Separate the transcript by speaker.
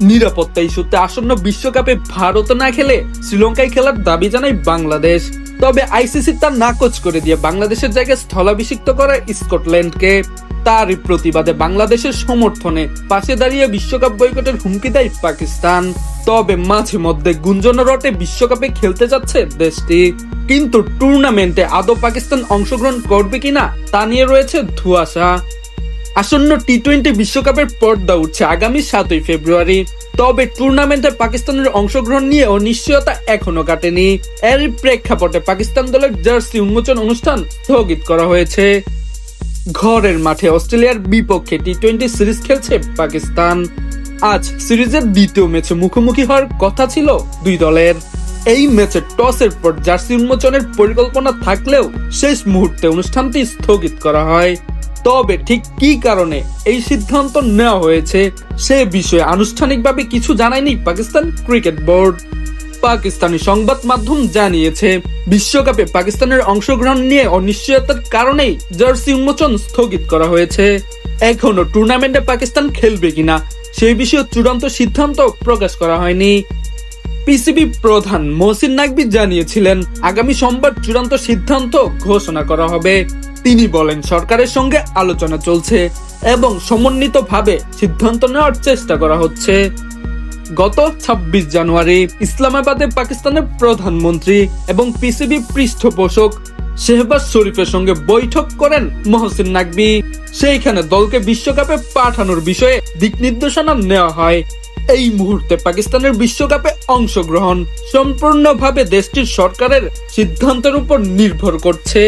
Speaker 1: নিরাপত্তা ইস্যুতে আসন্ন বিশ্বকাপে ভারত না খেলে শ্রীলঙ্কায় খেলার দাবি জানায় বাংলাদেশ। তবে আইসিসি তার নাকচ করে দিয়ে বাংলাদেশের জায়গায় স্থলাভিষিক্ত করে স্কটল্যান্ডকে। তার প্রতিবাদে বাংলাদেশের সমর্থনে পাশে দাঁড়িয়ে বিশ্বকাপ বয়কটের হুমকি দেয় পাকিস্তান। তবে মাঝে মধ্যে গুঞ্জন রটে বিশ্বকাপে খেলতে যাচ্ছে দেশটি। কিন্তু টুর্নামেন্টে আদৌ পাকিস্তান অংশগ্রহণ করবে কিনা তা নিয়ে রয়েছে ধোঁয়াশা। আসন্ন টি টোয়েন্টি বিশ্বকাপের পর্দা উঠছে আগামী সাতই ফেব্রুয়ারি। তবে টুর্নামেন্টে পাকিস্তানের অংশগ্রহণ নিয়ে অনিশ্চয়তা এখনও কাটেনি। এর প্রেক্ষাপটে পাকিস্তান দলের জার্সি উন্মোচন অনুষ্ঠান স্থগিত করা হয়েছে। ঘরের মাঠে অস্ট্রেলিয়ার বিপক্ষে টি টোয়েন্টি সিরিজ খেলছে পাকিস্তান। আজ সিরিজের দ্বিতীয় ম্যাচে মুখোমুখি হওয়ার কথা ছিল দুই দলের। এই ম্যাচে টসের পর জার্সি উন্মোচনের পরিকল্পনা থাকলেও শেষ মুহূর্তে অনুষ্ঠানটি স্থগিত করা হয়। তবে ঠিক কি কারণে এই সিদ্ধান্ত নেওয়া হয়েছে সে বিষয়ে আনুষ্ঠানিকভাবে কিছু জানায়নি পাকিস্তান ক্রিকেট বোর্ড। পাকিস্তানি সংবাদ মাধ্যম জানিয়েছে, বিশ্বকাপে পাকিস্তানের অংশগ্রহণ নিয়ে অনিশ্চয়তার কারণেই জার্সি উন্মোচন স্থগিত করা হয়েছে। এখনও টুর্নামেন্টে পাকিস্তান খেলবে কিনা সেই বিষয়ে চূড়ান্ত সিদ্ধান্ত প্রকাশ করা হয়নি। পিসিবি প্রধান মহসিন নাকবি জানিয়েছিলেন, আগামী সোমবার চূড়ান্ত সিদ্ধান্ত ঘোষণা করা হবে। তিনি বলেন, সরকারের সঙ্গে আলোচনা চলছে এবং সমন্বিতভাবে সিদ্ধান্ত নেওয়ার চেষ্টা করা হচ্ছে। গত ২৬ জানুয়ারি ইসলামাবাদে পাকিস্তানের প্রধানমন্ত্রী এবং পিসিবি পৃষ্ঠপোষক শেহবাজ শরীফের সঙ্গে বৈঠক করেন মহসিন নাকবি সেইখানে দলকে বিশ্বকাপে পাঠানোর বিষয়ে দিক নির্দেশনা নেওয়া হয়। এই মুহূর্তে পাকিস্তানের বিশ্বকাপে অংশগ্রহণ সম্পূর্ণভাবে দেশটির সরকারের সিদ্ধান্তের উপর নির্ভর করছে।